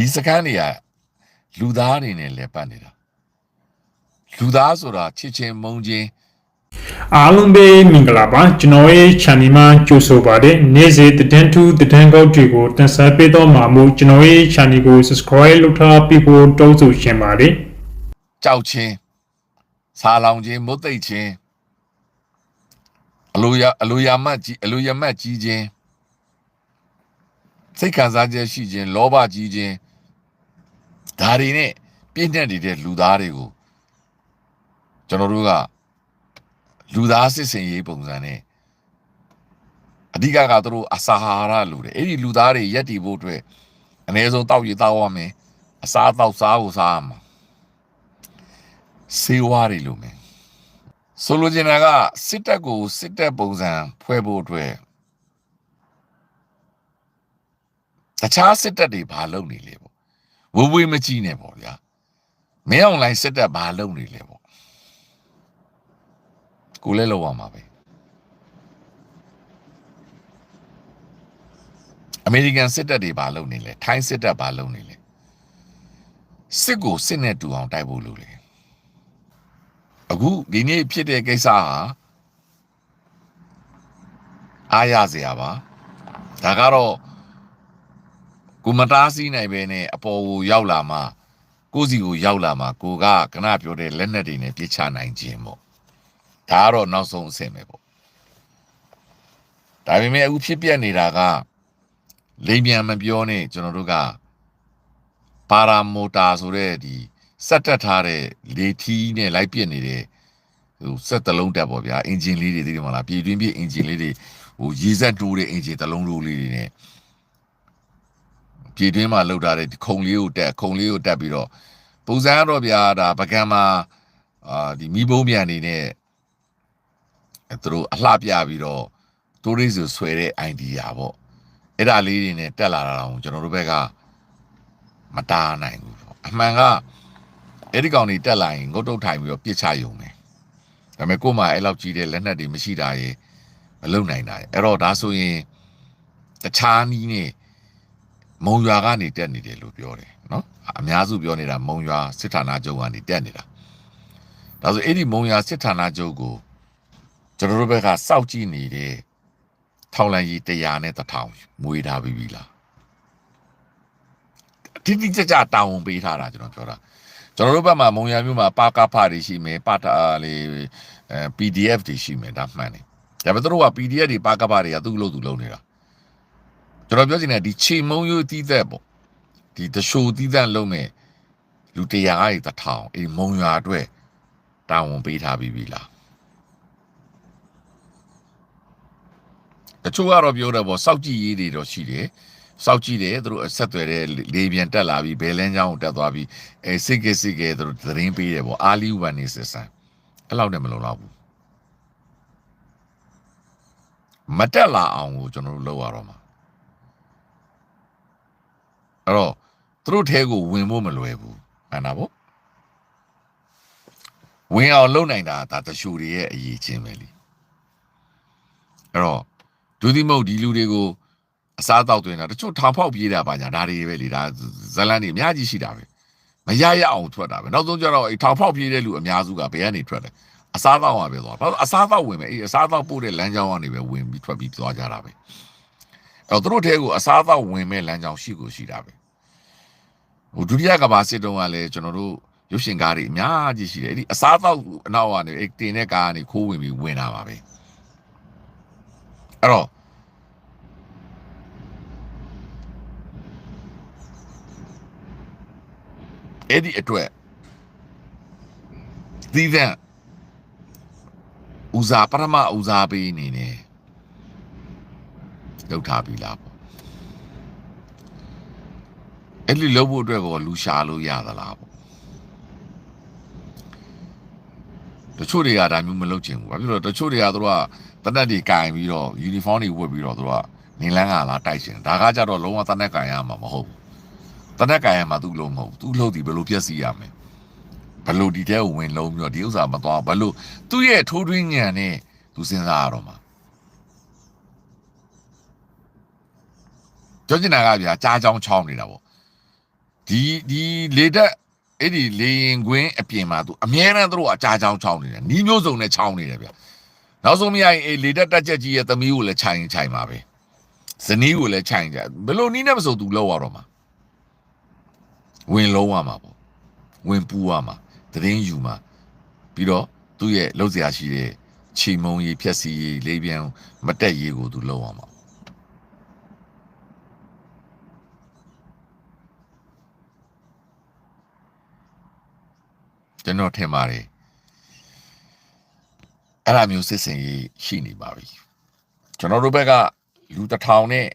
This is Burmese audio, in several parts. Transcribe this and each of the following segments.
ဒီစကန်းတွေကလူသားတွေနဲ့လဲပတ်နေတာလူသားဆိုတာချစ်ချင်းမုန်းချင်းအားလုံးပဲမင်္ဂလာပါကျွန်တော်ရဲ့ channel မှာကြိုဆိုပါတယ်နေ့စဉ်တည်ထူးတည်ကောက်တွေကိုတင်ဆက်ပေးတော့မှာမို့ကျွန်တော်ရဲ့ channel ကို subscribe လုပ်ထားပြီးဖို့တောင်းဆိုရှင်ပါတယ်ကြောက်ချင်းစားလောင်ချင်းမုတ်သိပ်ချင်းအလိုရအလိုရမတ်ကြီးအလိုရမတ်ကြီးချင်းစိတ်ခံစားချက်ရှိခြင်းလောဘကြီးခြင်း ဒါတွေနဲ့ပြည့်ညက်နေတဲ့လူသားတွေကိုကျွန်တော်တို့ကလူသားစစ်စင်ရေးပုံစံနဲ့အဓိကကသူတို့အစာဟာရလူတယ်အဲ့ဒီလူသားတွေရက်တည်ဖို့အတွက်အ ਨੇ ဆုံးတောက်ရတောက်ရမယ်အစားတောက်စားကိုစားရမှာစေဝါတွေလို့မယ်ဆိုလိုချင်တာကစစ်တပ်ကိုစစ်တပ်ပုံစံဖွဲ့ဖို့အတွက်တခြားစစ်တပ်တွေဘာလုပ်နေလဲပေါ့ ဝဝေးမကြည့်နဲ့ပေါ့ဗျာမင်းအောင်လိုင်းစစ်တပ်ဘာလုပ်နေလဲပေါ့ကိုလည်းလောက်ရမှာပဲအမေရိကန်စစ်တပ်တွေဘာလုပ်နေလဲထိုင်းစစ်တပ်ဘာလုပ်နေလဲစစ်ကိုစစ်နဲ့တူအောင်တိုက်ဖို့လုပ်လေအခုဒီနေ့ဖြစ်တဲ့ကိစ္စဟာအားရစရာပါဒါကတော့ ကိုမတားစီးနိုင်ပဲနဲ့အပေါ်ကိုရောက်လာမှကိုစီကိုရောက်လာမှကိုကကနပြောတဲ့လက်နက်တွေနဲ့ပြစ်ချနိုင်ခြင်းပေါ့ဒါကတော့နောက်ဆုံးအဆင့်ပဲပေါ့ဒါပေမဲ့အခုဖြစ်ပြနေတာကလိမ်မြန်မပြောနဲ့ကျွန်တော်တို့ကပါရာမိုတာဆိုတဲ့ဒီစက်တက်ထားတဲ့လေထီးနဲ့လိုက်ပြစ်နေတဲ့ဟိုစက်တလုံးတက်ပေါ့ဗျာအင်ဂျင်လေးတွေသိတယ်မလားပြည်တွင်းပြအင်ဂျင်လေးတွေဟိုရေစက်တိုးတဲ့အင်ဂျင်တလုံးလိုလေးတွေနဲ့ ပြည်တွင်းမှာလောက်ထားတဲ့ဒီခုံလေးကိုတက်ခုံလေးကိုတက်ပြီးတော့ပုံစံကတော့ဗျာဒါပကံမှာအာဒီမိဘုံမြန်နေနဲ့အဲသူတို့အလှပြပြီးတော့တိုးရိစုဆွဲတဲ့ idea ပေါ့အဲ့ဒါလေးတွေနဲ့တက်လာတာတော့ကျွန်တော်တို့ဘက်ကမတားနိုင်ဘူးပေါ့အမှန်ကအဲ့ဒီကောင်တွေတက်လာရင်ငုတ်တုတ်ထိုင်ပြီးတော့ပြစ်ချယုံတယ်ဒါပေမဲ့ကို့မှာအဲ့လောက်ကြီးတဲ့လက်နက်တွေမရှိတာရေမလုံနိုင်တာရေအဲ့တော့ဒါဆိုရင်တခြားနီးနဲ့ မုံရွာကနေတက်နေတယ်လို့ပြောတယ်နော်အများစုပြောနေတာမုံရွာစစ်ဌာနချုပ်ကနေတက်နေတာဒါဆိုအဲ့ဒီမုံရွာစစ်ဌာနချုပ်ကိုကျွန်တော်တို့ဘက်ကစောက်ကြည့်နေတဲ့ထောင်လန်ကြီး100နဲ့1000မွေးထားပြီးပြီလားတိတိကျကျတောင်းဝန်ပေးထားတာကျွန်တော်ပြောတာကျွန်တော်တို့ဘက်မှာမုံရမျိုးမှာပါကဖတွေရှိမယ်ပါတာလေအဲ PDF တွေရှိမယ်ဒါမှန်တယ်ဒါပေမဲ့တို့က PDF တွေပါကဖတွေကသူ့လို့သူလုံးနေတာ ကျွန်တော်ပြောချင်တယ်ဒီချေမုံရိုးတီးသက်ပေါ့ဒီတရှိုတီးသက်လုံးမဲ့လူတရားကြီးတစ်ထောင်အေးမုံရွာအတွက်တာဝန်ပေးထားပြီးပြီလားတချို့ကတော့ပြောတယ်ပေါ့စောက်ကြည့်ရေးတွေတော့ရှိတယ်စောက်ကြည့်တယ်သူတို့အဆက်သွယ်တဲ့လေပြန်တက်လာပြီးဘယ်လန်းချောင်းကိုတက်သွားပြီးအဲစိတ်ကစိတ်ကသူတို့သတင်းပေးတယ်ပေါ့အာလီဝန်နေစစ်ဆန်အဲ့လောက်နဲ့မလုံလောက်ဘူးမတက်လာအောင်ကိုကျွန်တော်တို့လုပ်ရတော့မှာ အဲ့တော့သူတို့ထဲကိုဝင်ဖို့မလွယ်ဘူးမှန်တာပေါ့ဝင်အောင်လုပ်နိုင်တာဒါတရှူတွေရဲ့အရေးချင်းပဲလीအဲ့တော့ဒုတိမဟုတ်ဒီလူတွေကိုအစားတောက်သွင်းတာတချို့ထောင်ဖောက်ပြေးတာပါညာဒါတွေပဲလေဒါဇလန်တွေအများကြီးရှိတာပဲမရရအောင်ထွက်တာပဲနောက်ဆုံးကျတော့အဲထောင်ဖောက်ပြေးတဲ့လူအများစုကဘယ်ကနေထွက်လဲအစားတောက်မှာပဲသွားဘာလို့အစားတောက်ဝင်မယ်အေးအစားတောက်ပို့တဲ့လမ်းကြောင်းကနေပဲဝင်ပြီးထွက်ပြီးသွားကြတာပဲအဲ့တော့သူတို့တဲကိုအစားတောက်ဝင်မဲ့လမ်းကြောင်းရှိကိုရှိတာပဲ ဟိုဒုတိယကဘာစစ်တုံးကလည်းကျွန်တော်တို့ရုပ်ရှင်ကားတွေအများကြီးရှိတယ်အဲ့ဒီအစားတောက်အနောက်ကနေအဲတင်တဲ့ကားကနေခိုးဝင်ပြီးဝင်တာပါပဲအဲ့တော့အဲ့ဒီအတွက်သီးသန့်ဦးစားပထမဦးစားပေးအနေနဲ့လောက်ထားပြီလားပေါ့ အဲ့ဒီလောက်ဖို့အတွက်ကိုလူရှာလို့ရသလားပေါ့တချို့တွေကဒါမျိုးမလုပ်ချင်ဘူးဘာဖြစ်လို့လဲတချို့တွေကသူတို့ကတနက်တွေကင်ပြီးတော့ယူနီဖောင်းတွေဝတ်ပြီးတော့သူတို့ကနေလန်းကလာတိုက်ချင်ဒါကကြတော့လုံးဝတနက်ကင်ရမှာမဟုတ်ဘူးတနက်ကင်ရမှာသူ့လုံးမဟုတ်သူ့လုံးဒီဘယ်လိုပြက်စီရမလဲဘယ်လိုဒီတဲကိုဝင်လုံးပြီးတော့ဒီဥစ္စာမသွားဘယ်လိုသူ့ရဲ့ထိုးထွင်းညံနဲ့သူစဉ်းစားရတော့မှာကြောကျင်နာကဗျာကြားချောင်းချောင်းနေတာပေါ့ ဒီဒီလေတက်အဲ့ဒီလေရင်ကွင်းအပြင်မှာသူအမြဲတမ်းသူတို့အကြာချောင်းချောင်းနေတယ်နီးမျိုးစုံနဲ့ချောင်းနေတယ်ဗျနောက်ဆုံးမရရင်အေးလေတက်တက်ချက်ကြီးရဲ့သမီးကိုလည်းခြိုင်ခြိုင်ပါပဲဇနီးကိုလည်းခြိုင်ကြဘယ်လိုနီးနဲ့မဆိုသူလောက်ရတော့မှာဝင်လုံးရမှာပေါ့ဝင်ပူရမှာတရင်ယူမှာပြီးတော့သူ့ရဲ့လှုပ်ရှားရှိတဲ့ချီမုံကြီးဖြက်စီကြီးလေးပြန်မတက်ရေးကိုသူလောက်ရမှာ ကျွန်တော်ထင်ပါတယ်အဲ့လိုမျိုးစစ်စင်ရေးရှိနေပါပြီကျွန်တော်တို့ဘက်ကလူတစ်ထောင်နဲ့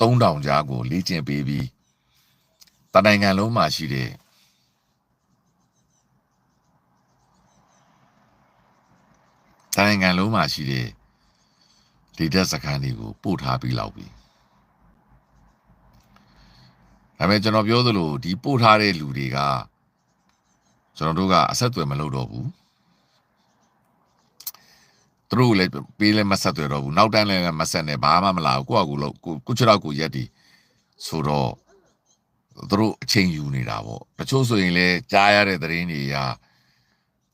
3000ကြားကိုလေ့ကျင့်ပေးပြီးတနိုင်ငံလုံးမှာရှိတဲ့တနိုင်ငံလုံးမှာရှိတဲ့လေတက်စခန်းတွေကိုပို့ထားပြီးလောက်ပြီဒါပေမဲ့ကျွန်တော်ပြောသလိုဒီပို့ထားတဲ့လူတွေက ကျွန်တော်တို့ကအဆက်အသွယ်မလုပ်တော့ဘူးသူတို့လည်းပေးလည်းမဆက်သွယ်တော့ဘူးနောက်တန်းလည်းမဆက်နဲ့ဘာမှမလာဘူးကိုယ့်အကူလို့ကိုကိုချတော့ကိုရက်တီဆိုတော့သူတို့အချိန်ယူနေတာပေါ့တချို့ဆိုရင်လည်းကြားရတဲ့သတင်းတွေရာ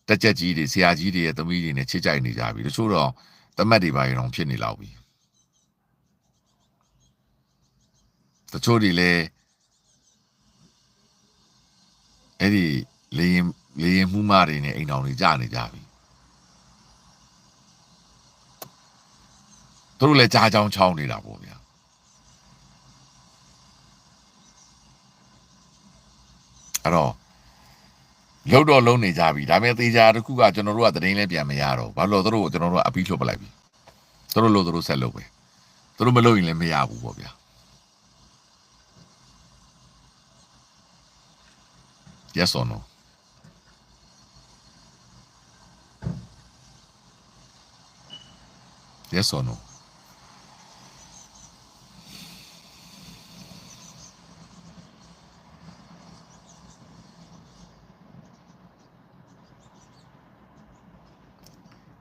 တက်ချက်ကြီးတွေဆရာကြီးတွေရဲ့သမီးတွေနဲ့ချစ်ကြိုက်နေကြပြီတချို့တော့တမတ်တွေပါရင်တော့ဖြစ်နေလောက်ပြီတချို့တွေလည်းအဲ့ဒီ လေရင်လေရင်မှုမတွေနဲ့အိမ်တော်တွေကြာနေကြပြီသူတို့လည်းကြားချောင်းချောင်းနေတာပေါ့ဗျာအဲ့တော့လုံတော့လုံနေကြပြီဒါပေမဲ့သေချာတစ်ခုကကျွန်တော်တို့ကသတင်းလဲပြန်မရတော့ဘူးဘာလို့လဲသူတို့ကိုကျွန်တော်တို့ကအပီးထုတ်ပလိုက်ပြီသူတို့လို့သူတို့ဆက်လုပ်ပဲသူတို့မလုပ်ရင်လည်းမရဘူးပေါ့ဗျာ Yes or no? Yes or no?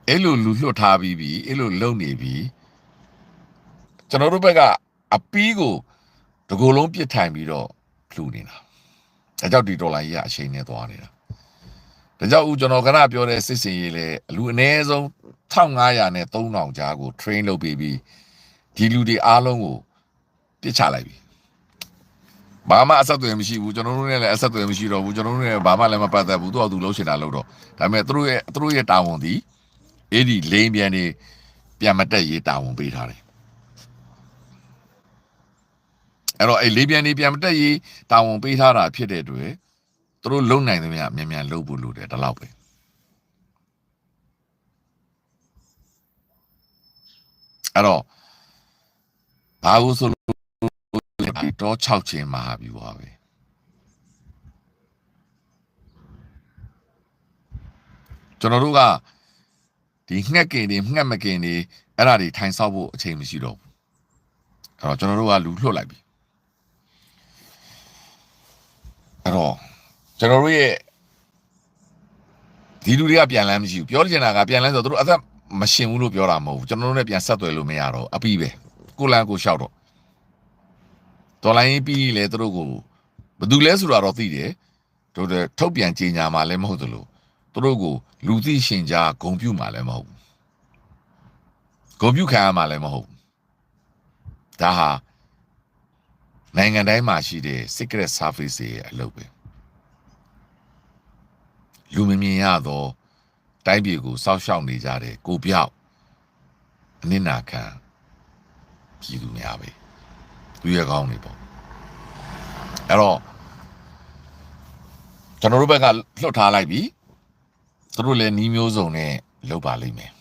အဲ့လိုလူလွတ်ထားပြီးပြီအဲ့လိုလုံနေပြီကျွန်တော်တို့ဘက်ကအပီးကိုတကူလုံးပြစ်ထိုင်ပြီးတော့လှူနေတာဒါကြောင့်ဒီဒေါ်လာကြီးကအချိန်နဲ့သွားနေတာ ဒါကြောင့်ဦးကျွန်တော်ကနပြောတဲ့စစ်စင်ရေးလေအလူအနည်းဆုံး1500နဲ့3000ကြားကို train လုပ်ပြီးပြီးဒီလူတွေအားလုံးကိုပြစ်ချလိုက်ပြီဘာမှအဆက်အသွယ်မရှိဘူးကျွန်တော်တို့နဲ့လည်းအဆက်အသွယ်မရှိတော့ဘူးကျွန်တော်တို့နဲ့ဘာမှလည်းမပတ်သက်ဘူးသူ့အတူလှုပ်ရှင်တာလှုပ်တော့ဒါပေမဲ့သူတို့ရဲ့သူတို့ရဲ့တာဝန်ဒီအဲ့ဒီလိန်ပြန်နေပြန်မတက်ရေးတာဝန်ပေးထားတယ်အဲ့တော့အဲ့လေးပြန်နေပြန်မတက်ရေးတာဝန်ပေးထားတာဖြစ်တဲ့အတွက် သူတို့လုံနိုင်သမျှမြန်မြန်လုပ်ဖို့လိုတယ်ဒီလောက်ပဲအဲ့တော့ဘာလို့ဆိုလို့ဒီတော့6ချင်းမဟာပြီပါပဲကျွန်တော်တို့ကဒီငှက်ကင်တွေငှက်မကင်တွေအဲ့ဒါတွေထိုင်ဆောက်ဖို့အချိန်မရှိတော့ဘူးအဲ့တော့ကျွန်တော်တို့ကလူလွှတ်လိုက်ပြီအဲ့တော့ ကျွန်တော်တို့ရဲ့ဒီလူတွေကပြန်လန်းမရှိဘူးပြောချင်တာကပြန်လန်းဆိုတော့သူတို့အသက်မရှင်ဘူးလို့ပြောတာမဟုတ်ဘူးကျွန်တော်တို့လည်းပြန်ဆက်သွယ်လို့မရတော့အပီးပဲကိုလန်ကိုလျှောက်တော့ဒေါ်လာရင်းပြီးလေသူတို့ကိုဘယ်သူလဲဆိုတာတော့သိတယ်တို့တဲ့ထုတ်ပြန်ကြေညာမှာလည်းမဟုတ်သလိုသူတို့ကိုလူသိရှင်ကြားဂုံပြုမှာလည်းမဟုတ်ဘူးဂုံပြုခံရမှာလည်းမဟုတ်ဘူးဒါဟာနိုင်ငံတိုင်းမှာရှိတဲ့ secret service တွေရဲ့အလုပ်ပဲ လူမမြင်ရတော့တိုင်းပြည်ကိုစောက်ရှောက်နေကြတဲ့ကိုပြောက်အနစ်နာခံပြည်သူများပဲသူရကောင်းနေပေါ့အဲ့တော့ကျွန်တော်တို့ဘက်ကလွတ်ထားလိုက်ပြီသူတို့လည်းနှီးမျိုးစုံနဲ့လုပ်ပါလိမ့်မယ်